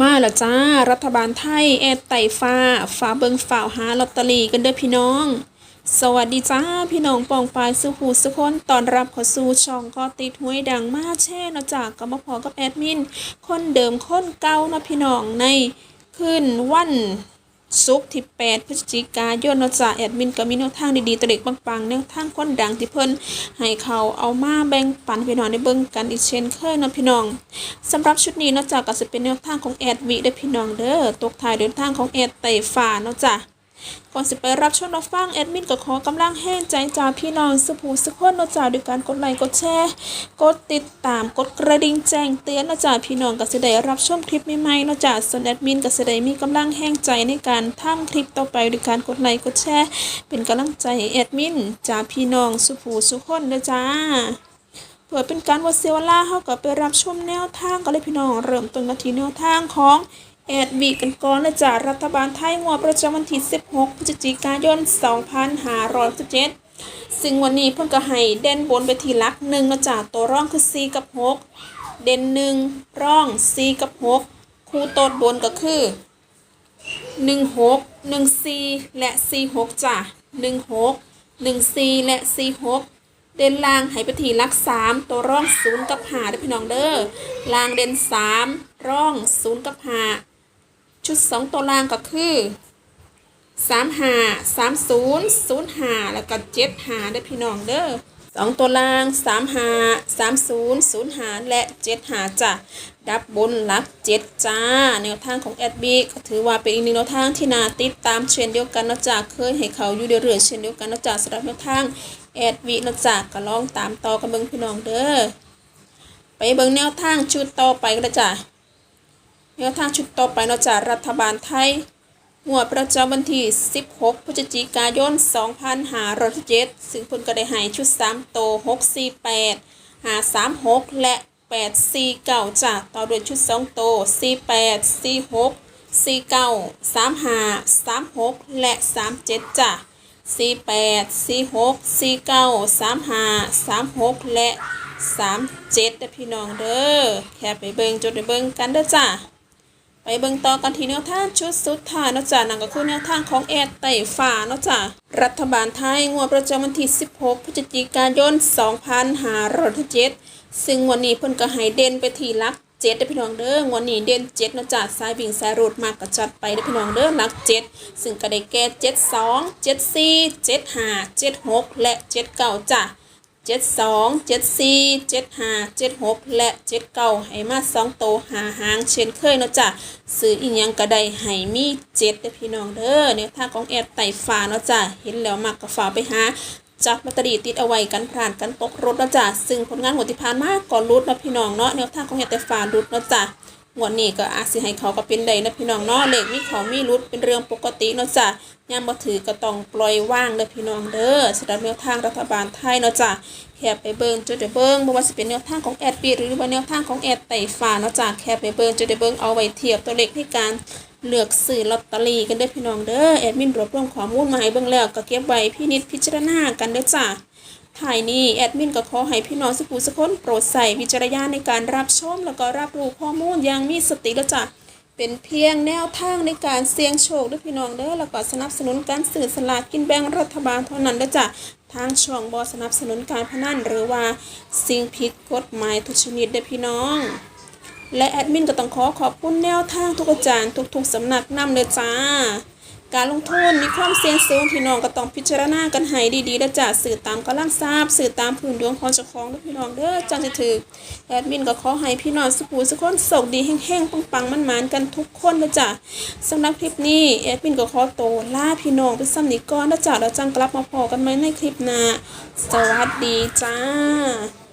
มาแล้วจ้า รัฐบาลไทย แอดไต่ฟ้าฟ้าเบิงฝ่าวหาลอตเตอรี่กันเด้อพี่น้อง สวัสดีจ้า พี่น้องปองปายสุขูสุคนตอนรับขอสู่ช่องก็ติดหวยดังมาแช่เนาะจากก็มาพอกับแอดมิน คนเดิมคนเก่านะพี่น้องในขึ้นวัน ซุกที่ 8 พฤศจิกายนนาะจ้าแอดมินก็มีแนวทางดีๆตวเล็กปังๆแนวทางคนดังที่เพิ่นให้เขาเอามาแบ่งปันพี่น้องได้เบิ่งกันอีกเช่นเคยนะพี่น้องสำหรับชุดนี้นอกจากก็จะเป็นแนวทางของแอดวีได้พี่น้องเด้อตกท้ายเดินทางของแอดไต่ฝ่านาะจ้ะ ก่อนสิไปรับชมรับฟังแอดมินก็ขอกำลังแห้งใจจากพี่น้องสุภูสุขคนเนาะจ้ะด้วยการกดไลค์กดแชร์กดติดตามกดกระดิ่งแจ้งเตือนเนาะจ้ะพี่น้องก็จะได้รับชมคลิปใหม่ๆเนาะจ้ะส่วนแอดมินก็จะได้มีกำลังแห้งใจในการทำคลิปต่อไปด้วยการกดไลค์กดแชร์เป็นกำลังใจแอดมินจากพี่น้องสุภูสุขคนเด้อจ้าเพื่อเป็นการวัดเซวล่าเขาก็ไปรับชมแนวทางกันเลยพี่น้องเริ่มต้นมาที่แนวทางของ แอดวีกันก่อนเลยจากรัฐบาลไทยงวดประจำวันที่ 16 พฤศจิกายน 2567ซึ่งวันนี้เพิ่นก็ให้เด่นบนไปทีลักหนึ่งนะจากตัวร่องคือ 4 กับ 6 เด่นหนึ่งร่อง 4 กับ 6 คู่โตดบนก็คือหนึ่งหกหนึ่งสี่และสี่หกจ้ะหนึ่งหกหนึ่งสี่และสี่หกเด่นล่างให้ไปทีลักสามตัวร่องศูนย์กับหาด้พี่น้องเด้อล่างเด่นสามร่องศูนย์กับหา ชุดสองตัวล่างก็คือสามหาสามศูนย์ศูนย์หาแล้วก็เจ็ดหาเด้พี่น้องเด้อสองตัวล่างสามหาสามศูนย์ศูนย์หาและเจ็ดหาจ้ะดับบนลักเจ็ดจ้า แนวทางของแอดบีก็ถือว่าเป็นอีกหนึ่งแนวทางที่นาติดตามเช่นเดียวกันนอกจากเคยให้เขาอยู่เรื่อยๆเช่นเดียวกันนอกจากสำหรับแนวทางแอดบีนอกจากก็ลองตามต่อกันเบิ่งพี่น้องเด้อไปเบิ่งแนวทางชุดต่อไปกันเลยจ้ะ แนวทางชุดต่อไปนอกจากรัฐบาลไทยงวดประจำวันที่ 16 พฤศจิกายน 2567ซึ่งเพิ่นก็ได้ให้ชุด 3 โต 648หา36 และ 8 4 9จ้ะต่อด้วยชุด 2 โต 48 46 49 35 36 และ 37จ้ะ48 46 49 35 36 และ 37เด้อพี่น้องเด้อแค่ไปเบิ่งจดไปเบิ่งกันเด้อจ้ะ ไปเบิ่งต่อกันที่แนวทางชุดสุดท้ายเนาะจ้ะนั่นก็คือแนวทางของแอดไต่ฟ้าเนาะจ้ะรัฐบาลไทยงวดประจำวันที่ 16 พฤศจิกายน 2567ซึ่งวันนี้เพิ่นก็ให้เด่นไปที่ลักเจ็ดเด้พี่น้องเด้องวันนี้เด่นเจ็ดเนาะจ้ะสายวิ่งสายรูดมากก็จัดไปเด้พี่น้องเด้อลักเจ็ดซึ่งก็ได้แก่เจ็ดสองเจ็ดสี่เจ็ดห้าเจ็ดหกและเจ็ดเก้าจ้ะ เจ็ดสองเจ็ดสี่เจ็ดห้าเจ็ดหกและเจ็ดเก้าให้มาสองโตหาหางเช่นเคยเนาะจ้ะซื้ออีหยังก็ได้ให้มีเจ็ดเด้อพี่น้องเด้อแนวทาของแอดไต่ฟ้าเนาะจ้ะเห็นแล้วมักก็ฝาไปหาจับลอตเตอรี่ติดเอาไว้กันผ่านกันตกรถเนาะจ้ะซึ่งผลงานหัวที่ผ่านมากก่อนรุดเนาะพี่น้องเนาะแนวทางของแอดไต่ฟ้ารุดเนาะจ้ะ งวดนี้ก็อาจสิให้เขาก็เป็นได้นะพี่น้องเนาะเลขมีเขามีรุดเป็นเรื่องปกติเนาะจ้ะยามบ่ถือก็ต้องปล่อยว่างเด้อพี่น้องเด้อสำหรับแนวทางรัฐบาลไทยเนาะจ้ะแค่ไปเบิ่งจุดเดเบิ่งบ่ว่าสิเป็นแนวทางของแอดปีหรือว่าแนวทางของแอดไต่ฟ้าเนาะจ้ะแค่ไปเบิ่งจุดเดเบิ่งเอาไว้เทียบตัวเลขในการเลือกซื้อลอตเตอรี่กันเด้อพี่น้องเด้อแอดมินรวบรวมข้อมูลมาให้เบิ่งแล้วก็เก็บไว้พินิจพิจารณากันเด้อจ้ะ ถ่ายนี้แอดมินก็ขอให้พี่น้องสุขุสุคนโปรดใส่วิจารณญาณในการรับชมแล้วก็รับรู้ข้อมูลอย่างมีสติแล้วจ้ะเป็นเพียงแนวทางในการเสี่ยงโชคด้วยพี่น้องเด้อแล้วก็สนับสนุนการสื่อสลากกินแบ่งรัฐบาลเท่านั้นเด้อจ้ะทางช่องบอสนับสนุนการพนันหรือว่าสิ่งผิดกฎหมายทุกชนิดเด้อพี่น้อง และแอดมินก็ต้องขอขอบคุณแนวทางทุกอาจารย์ทุกๆสำนักนำเลยจ้า การลงทุนมีความเสี่ยงสูงพี่น้องก็ต้องพิจารณากันให้ดีๆนะจ๊ะสื่อตามกำลังทราบสื่อตามพื้นดวงของเจ้าของด้วยพี่น้องเด้อจังจะถือแอดมินก็ขอให้พี่น้องสุขุสุขคนโชคดีแห้งๆปังๆมันหมานๆกันทุกคนนะจ๊ะสำหรับคลิปนี้แอดมินก็ขอโตวลาพี่น้องไปซ้ำนี้ก่อนนะจ๊ะแล้วจังกลับมาพอกันไหมในคลิปหน้าสวัสดีจ้า